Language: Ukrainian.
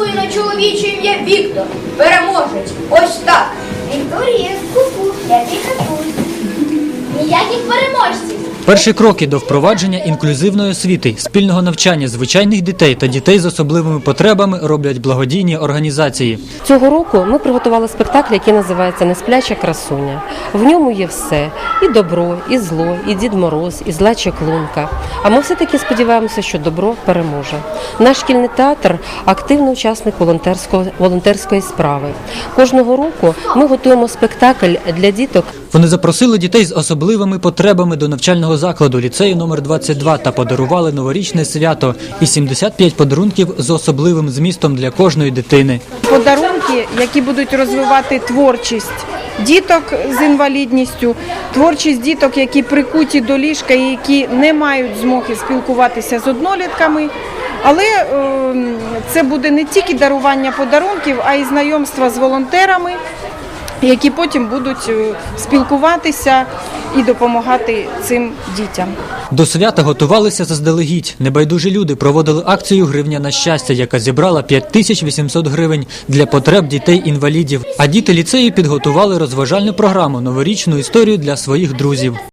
на чоловіче ім'я Віктор. Переможець. Ось так. Вікторія, ку-ку, я тут. Ніяких переможців. Перші кроки до впровадження інклюзивної освіти, спільного навчання звичайних дітей та дітей з особливими потребами роблять благодійні організації. Цього року ми приготували спектакль, який називається Неспляча красуня. В ньому є все: і добро, і зло, і Дід Мороз, і зла чаклунка. А ми все-таки сподіваємося, що добро переможе. Наш шкільний театр активний учасник волонтерської справи. Кожного року ми готуємо спектакль для діток Вони запросили дітей з особливими потребами до навчального закладу ліцею номер 22 та подарували новорічне свято і 75 подарунків з особливим змістом для кожної дитини. подарунки, які будуть розвивати творчість діток з інвалідністю, творчість діток, які прикуті до ліжка і які не мають змоги спілкуватися з однолітками. Але ем, це буде не тільки дарування подарунків, а й знайомства з волонтерами, які потім будуть е, спілкуватися і допомагати цим дітям. До свята готувалися заздалегідь. Небайдужі люди проводили акцію Гривня на щастя, яка зібрала 5800 гривень для потреб дітей-інвалідів. А діти ліцею підготували розважальну програму новорічну історію для своїх друзів.